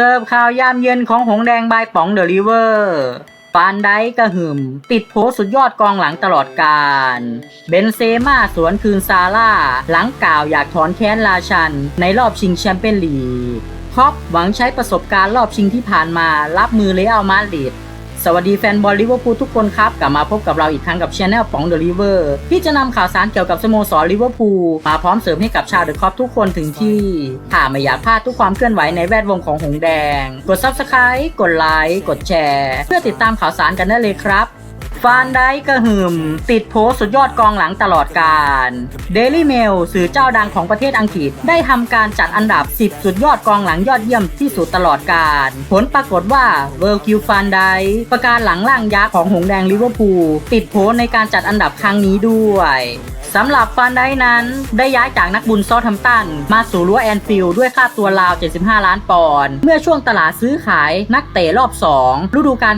เสิร์ฟข่าวยามเย็นของหงแดงบายป๋องเดลิเวอร์ฟานไดกระหึ่ม ติดโพสุดยอดกองหลังตลอดการ เบนเซม่าสวนคืนซาร่า หลังกล่าวอยากถอนแค้นราชัน ในรอบชิงแชมเปี้ยนลีกครอปหวังใช้ประสบการณ์รอบชิงที่ผ่านมารับมือเลอัลมาดริด สวัสดีแฟนบอลลิเวอร์พูลทุกคนครับ กลับมาพบกับเราอีกครั้งกับช anel ป๋องเดอะลิเวอร์ที่จะนำข่าวสารเกี่ยวกับสโมสรลิเวอร์พูลมาพร้อมเสริมให้กับชาวเดอะคอปทุกคนถึงที่ถ้าไม่อยากพลาดทุกความเคลื่อนไหวในแวดวงของหงแดง กด Subscribe กดไลค์กดแชร์ เพื่อติดตามข่าวสารกันได้เลยครับ ฟานไดกระหึ่มติดโพสต์สุดยอดกองหลังตลอดการ Daily Mail สื่อเจ้าดังของประเทศอังกฤษ ได้ทำการจัดอันดับ 10 สุดยอดกองหลังยอดเยี่ยมที่สุดตลอดการ ผลปรากฏว่าเวอร์คิวฟานไดประการหลังล่างยักษ์ของหงแดงลิเวอร์พูลติดโพสในการจัดอันดับครั้งนี้ด้วยสำหรับฟานไดนั้นได้ย้ายจากนักบุญซอททัมตัน มาสู่รั้วแอนฟิลด์ด้วยค่าตัวราว 75 ล้านปอนด์เมื่อช่วงตลาดซื้อขายนักเตะรอบ 2 ฤดูกาล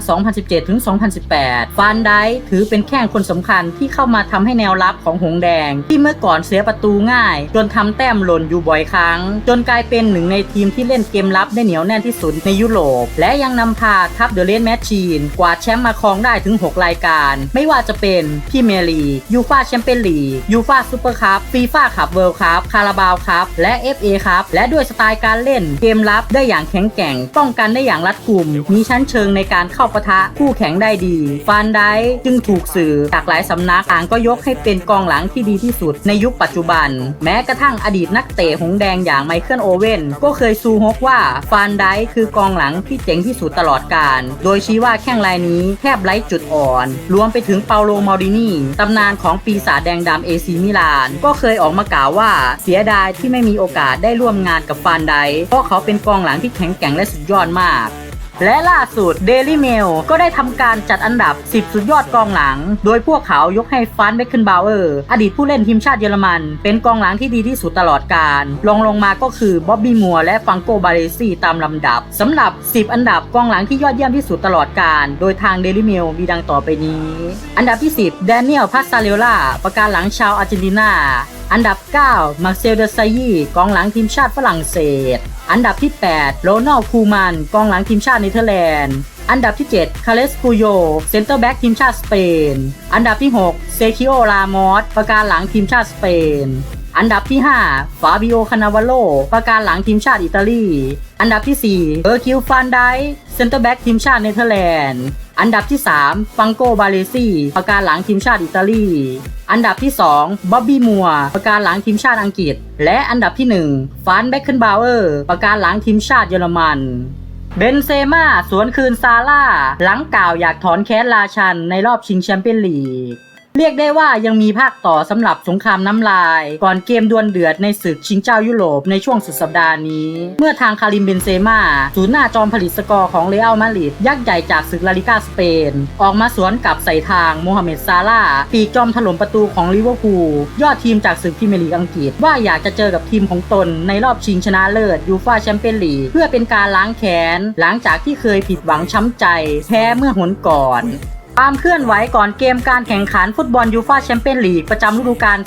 2017-2018 ฟานไดถือเป็นแข้งคนสำคัญที่เข้ามาทำให้แนวรับของหงแดง ที่เมื่อก่อนเสียประตูง่าย จนทำแต้มหล่นอยู่บ่อยครั้ง จนกลายเป็นหนึ่งในทีมที่เล่นเกมรับได้เหนียวแน่นที่สุดในยุโรป และยังนำพาทัพเดอะเลนแมชชีน กวาดแชมป์มาครองได้ถึง 6 รายการ ไม่ว่าจะเป็นพรีเมียร์ลีกยูฟาแชมเปี้ยนลีกยูฟาซูเปอร์คัพฟีฟ่าคัพเวิลด์คัพคาราบาวคัพและ FA คัพและด้วยสไตล์การเล่นเกมรับได้อย่างแข็งแกร่ง ป้องกันได้อย่างรัดกุม มีชั้นเชิงในการเข้าปะทะคู่แข่งได้ดี ฟานไดจึงถูกสื่อจากหลายสำนักต่างก็ยกให้เป็นกองหลังที่ดีที่สุดในยุคปัจจุบัน แม้กระทั่งอดีตนักเตะหงแดงอย่างไมเคิลโอเว่นก็เคยซูฮกว่าฟานไดคือกองหลังที่เจ๋งที่สุดตลอดกาลโดยชี้ว่าแข้งรายนี้แทบไร้จุดอ่อน รวมไปถึงเปาโลมารินีตำนานของปีศาจแดงดำเอซีมิลาน ก็เคยออกมากล่าวว่าเสียดายที่ไม่มีโอกาสได้ร่วมงานกับฟานไดเพราะเขาเป็นกองหลังที่แข็งแกร่งและสุดยอดมาก และล่าสุด Daily Mail ก็ได้ทำการจัดอันดับ 10 สุดยอดกองหลัง โดยพวกเขายกให้ฟานเบคเคนบาวเออร์อดีตผู้เล่นทีมชาติเยอรมัน เป็นกองหลังที่ดีที่สุดตลอดการรองลงมาก็คือบ๊อบบี้มัวและฟังโกบาเรซีตามลำดับสำหรับ 10 อันดับกองหลังที่ยอดเยี่ยมที่สุดตลอดการ โดยทาง Daily Mail มีดังต่อไปนี้ อันดับที่ 10 แดเนียลพาสซาเรลล่าประการหลังชาวอาร์เจนตินา อันดับ 9 มาร์เซลเดซายีกองหลังทีมชาติฝรั่งเศส อันดับที่ 8 โรนัลคูมันกองหลังทีมชาติเนเธอร์แลนด์ อันดับที่ 7 คาเลสกูโย เซนเตอร์แบ็กทีมชาติสเปน อันดับที่ 6 เซคิโอ รามอสประการหลังทีมชาติสเปน อันดับที่ 5 ฟาบิโอ คานาวาโล ประการหลังทีมชาติอิตาลี อันดับที่ 4 เออร์คิว ฟานไดเซนเตอร์แบ็กทีมชาติเนเธอร์แลนด์ อันดับที่ 3 ฟังโก บาเลซีประการหลังทีมชาติอิตาลี อันดับที่ 2บ๊อบบี้มัว ประการหลังทีมชาติอังกฤษ และอันดับที่ 1 ฟานเบคเคนบาวเออร์ ประการหลังทีมชาติเยอรมันเบนเซม่าสวนคืนซาร่าหลังกล่าวอยากถอนแค้นราชันในรอบชิงแชมเปี้ยนลีก เรียกได้ว่ายังมีภาคต่อสำหรับสงครามน้ำลาย ก่อนเกมดวลเดือดในศึกชิงเจ้ายุโรปในช่วงสุดสัปดาห์นี้ เมื่อทางคาริมเบนเซม่าศูนย์หน้าจอมผลิตสกอร์ของเรอัลมาดริดยักษ์ใหญ่จากศึกลาลิกาสเปน ออกมาสวนกับใส่ทางโมฮัมเหม็ดซาร่าปีกจอมถล่มประตูของลิเวอร์พูลยอดทีมจากศึกพรีเมียร์ลีกอังกฤษว่าอยากจะเจอกับทีมของตนในรอบชิงชนะเลิศยูฟ่าแชมเปี้ยนลีกเพื่อเป็นการล้างแค้นหลังจากที่เคยผิดหวังช้ำใจ แพ้เมื่อหนก่อน ความเคลื่อนไหวก่อนเกมการแข่งขันฟุตบอลยูฟ่าแชมเปี้ยนลีกประจำฤดูกาล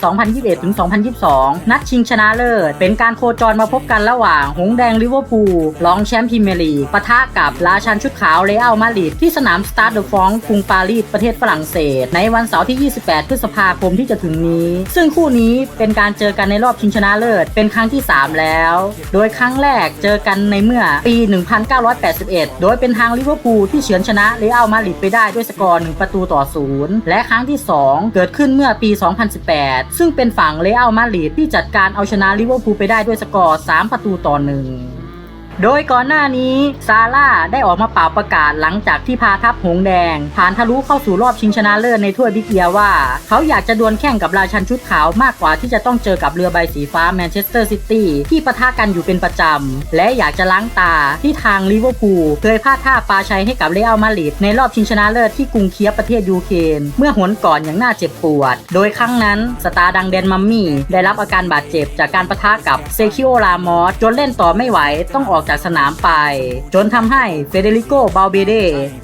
2021-2022 นัดชิงชนะเลิศ เป็นการโคจรมาพบกันระหว่าง หงแดงลิเวอร์พูลรองแชมป์พรีเมียร์ลีกปะทะกับราชันชุดขาวเรอัลมาดริดที่สนามสตาร์เดอฟองกรุงปารีสประเทศฝรั่งเศส ในวันเสาร์ที่ 28 พฤษภาคมที่จะถึงนี้ ซึ่งคู่นี้เป็นการเจอกันในรอบชิงชนะเลิศ เป็นครั้งที่ 3 แล้ว โดยครั้งแรกเจอกันในเมื่อปี 1981 โดยเป็นทางลิเวอร์พูลที่เฉือนชนะเรอัลมาดริดไปได้ด้วยสกอร์1ประตูต่อศูนย์และครั้งที่ 2 เกิดขึ้นเมื่อปี 2018 ซึ่งเป็นฝั่งเลอัลมาดริดที่จัดการเอาชนะลิเวอร์พูลไปได้ด้วยสกอร์ 3 ประตูต่อ 1 โดยก่อนหน้านี้ซาร่าได้ออกมาเป่าประกาศหลังจากที่พาทัพหงแดง ผ่านทะลุเข้าสู่รอบชิงชนะเลิศในถ้วยบิ๊กเอียว่า เขาอยากจะดวลแข่งกับราชันชุดขาวมากกว่าที่จะต้องเจอกับเรือใบสีฟ้าแมนเชสเตอร์ซิตี้ที่ปะทะกันอยู่เป็นประจำ และอยากจะล้างตาที่ทางลิเวอร์พูลเคยพลาดท่าปาชัยให้กับเรอัลมาดริดในรอบชิงชนะเลิศที่กรุงเคียฟประเทศยูเครนเมื่อหนก่อนอย่างน่าเจ็บปวด โดยครั้งนั้นสตาร์ดังแดนมัมมี่ได้รับอาการบาดเจ็บจากการปะทะกับเซคิโอรามอสจนเล่นต่อไม่ไหวต้องออกจากสนามไป จนทำให้เฟเดริโกบาลเบเด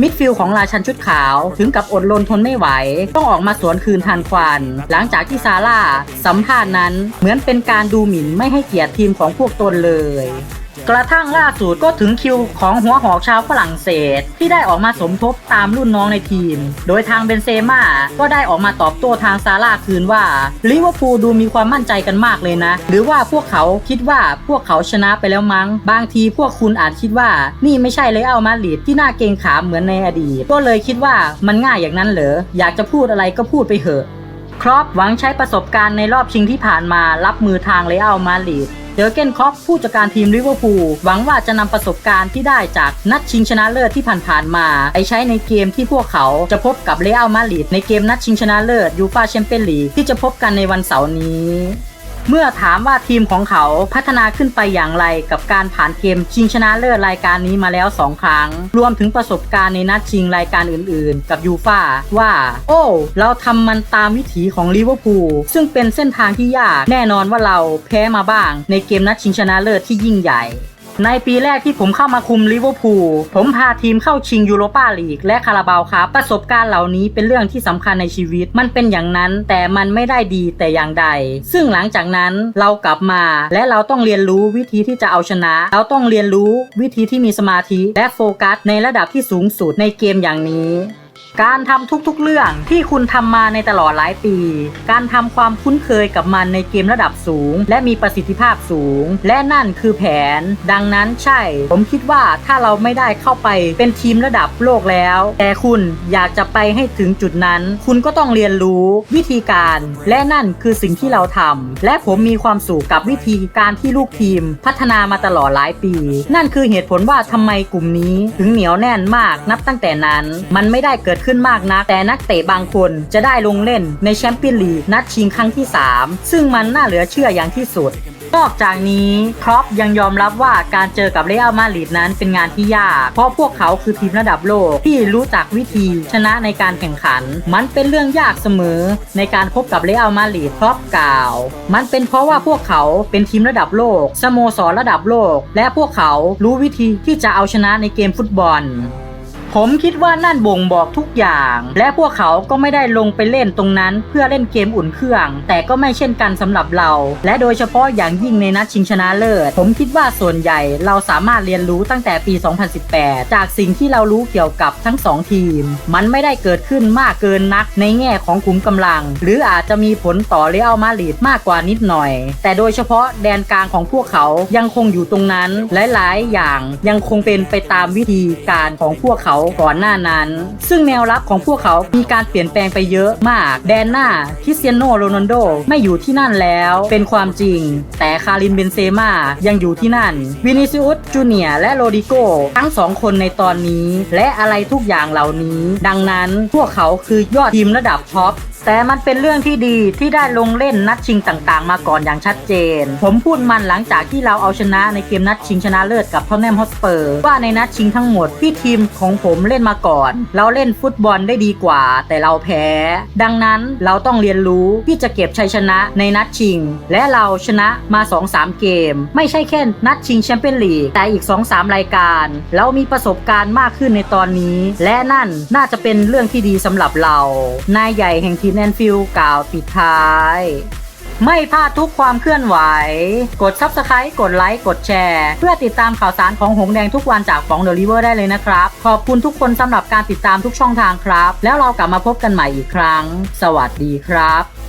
มิดฟิลด์ของราชันชุดขาว ถึงกับอดลนทนไม่ไหว ต้องออกมาสวนคืนทันควัน หลังจากที่ซาร่าสัมภาษณ์นั้นเหมือนเป็นการดูหมิ่นไม่ให้เกียรติทีมของพวกตนเลย กระทั่งล่าสุดก็ถึงคิวของหัวหอกชาวฝรั่งเศส ที่ได้ออกมาสมทบตามรุ่นน้องในทีม โดยทางเบนเซม่าก็ได้ออกมาตอบโต้ทางซาร่าคืนว่าลิเวอร์พูลดูมีความมั่นใจกันมากเลยนะ หรือว่าพวกเขาคิดว่าพวกเขาชนะไปแล้วมั้ง บางทีพวกคุณอาจคิดว่า นี่ไม่ใช่เลยอัลมาดริดที่น่าเกงขามเหมือนในอดีต ก็เลยคิดว่ามันง่ายอย่างนั้นเหรออยากจะพูดอะไรก็พูดไปเถอะครอปหวังใช้ประสบการณ์ในรอบชิงที่ผ่านมารับมือทางเรอัลมาดริด เจอร์เกนคอปผู้จัดการทีมลิเวอร์พูลหวังว่าจะนำประสบการณ์ที่ได้จากนัดชิงชนะเลิศที่ผ่านๆมาไปใช้ในเกมที่พวกเขาจะพบกับเรอัลมาดริดในเกมนัดชิงชนะเลิศยูฟาแชมเปี้ยนลีกที่จะพบกันในวันเสาร์นี้ เมื่อถามว่าทีมของเขาพัฒนาขึ้นไปอย่างไรกับการผ่านเกมชิงชนะเลิศรายการนี้มาแล้ว 2 ครั้ง รวมถึงประสบการณ์ในนัดชิงรายการอื่นๆ กับยูฟาว่า โอ้ เราทำมันตามวิถีของลิเวอร์พูลซึ่งเป็นเส้นทางที่ยากแน่นอนว่าเราแพ้มาบ้าง ในเกมนัดชิงชนะเลิศที่ยิ่งใหญ่ ในปีแรกที่ผมเข้ามาคุมลิเวอร์พูลผมพาทีมเข้าชิงยูโรปาลีกและคาราบาวครับประสบการณ์เหล่านี้เป็นเรื่องที่สำคัญในชีวิต มันเป็นอย่างนั้นแต่มันไม่ได้ดีแต่อย่างใด ซึ่งหลังจากนั้นเรากลับมาและเราต้องเรียนรู้วิธีที่จะเอาชนะ เราต้องเรียนรู้วิธีที่มีสมาธิและโฟกัสในระดับที่สูงสุดในเกมอย่างนี้ การทำทุกๆ เรื่องที่คุณทำมาในตลอดหลายปี การทำความคุ้นเคยกับมันในเกมระดับสูง และมีประสิทธิภาพสูง และนั่นคือแผน ดังนั้นใช่ ผมคิดว่าถ้าเราไม่ได้เข้าไปเป็นทีมระดับโลกแล้ว แต่คุณอยากจะไปให้ถึงจุดนั้น คุณก็ต้องเรียนรู้วิธีการ และนั่นคือสิ่งที่เราทำและผมมีความสุขกับวิธีการที่ลูกทีม พัฒนามาตลอดหลายปี นั่นคือเหตุผลว่าทำไมกลุ่มนี้ ถึงเหนียวแน่นมากนับตั้งแต่นั้น มันไม่ได้เกิดขึ้นมากนัก แต่นักเตะบางคนจะได้ลงเล่นในแชมเปี้ยนลีกนัดชิงครั้งที่ 3 ซึ่งมันน่าเหลือเชื่ออย่างที่สุดนอกจากนี้ครอปยังยอมรับว่าการเจอกับเรอัลมาดริดนั้นเป็นงานที่ยาก เพราะพวกเขาคือทีมระดับโลกที่รู้จักวิธีชนะในการแข่งขัน มันเป็นเรื่องยากเสมอในการพบกับเรอัลมาดริดครอปกล่าว มันเป็นเพราะว่าพวกเขาเป็นทีมระดับโลกสโมสรระดับโลก และพวกเขารู้วิธีที่จะเอาชนะในเกมฟุตบอล ผมคิดว่านั่นบ่งบอกทุกอย่าง และพวกเขาก็ไม่ได้ลงไปเล่นตรงนั้น เพื่อเล่นเกมอุ่นเครื่อง แต่ก็ไม่เช่นกันสำหรับเรา และโดยเฉพาะอย่างยิ่งในนัดชิงชนะเลิศ ผมคิดว่าส่วนใหญ่เราสามารถเรียนรู้ตั้งแต่ปี 2018 จากสิ่งที่เรารู้เกี่ยวกับทั้งสองทีม มันไม่ได้เกิดขึ้นมากเกินนักในแง่ของขุมกำลัง หรืออาจจะมีผลต่อเรอัลมาดริดมากกว่านิดหน่อย แต่โดยเฉพาะแดนกลางของพวกเขายังคงอยู่ตรงนั้น หลาย ๆ อย่างยังคงเป็นไปตามวิธีการของพวกเขาก่อนหน้านั้น ซึ่งแนวรับของพวกเขามีการเปลี่ยนแปลงไปเยอะมาก แดนหน้าคริสเตียโนโรนัลโดไม่อยู่ที่นั่นแล้วเป็นความจริง แต่คารินเบนเซม่ายังอยู่ที่นั่น วินิซิอุสจูเนียและโรดิโกทั้งสองคนในตอนนี้ และอะไรทุกอย่างเหล่านี้ ดังนั้นพวกเขาคือยอดทีมระดับท็อป แต่มันเป็นเรื่องที่ดีที่ได้ลงเล่นนัดชิงต่างๆ มาก่อนอย่างชัดเจน ผมพูดมันหลังจากที่เราเอาชนะในเกมนัดชิงชนะเลิศกับทอตแนมฮอสเปอร์ว่าในนัดชิงทั้งหมดที่ทีมของผมเล่นมาก่อน เราเล่นฟุตบอลได้ดีกว่า แต่เราแพ้ ดังนั้นเราต้องเรียนรู้ที่จะเก็บชัยชนะในนัดชิง และเราชนะมา 2-3 เกม ไม่ใช่แค่นัดชิงแชมเปี้ยนลีกแต่อีก 2-3 รายการ เรามีประสบการณ์มากขึ้นในตอนนี้ และนั่นน่าจะเป็นเรื่องที่ดีสำหรับเรานายใหญ่แห่งทีมแอนฟิลด์กล่าวปิดท้าย ไม่พลาดทุกความเคลื่อนไหว กด Subscribe กดไลค์กดแชร์ เพื่อติดตามข่าวสารของหงแดงทุกวันจากฟองเดลิเวอร์ได้เลยนะครับ ขอบคุณทุกคนสำหรับการติดตามทุกช่องทางครับ แล้วเรากลับมาพบกันใหม่อีกครั้ง สวัสดีครับ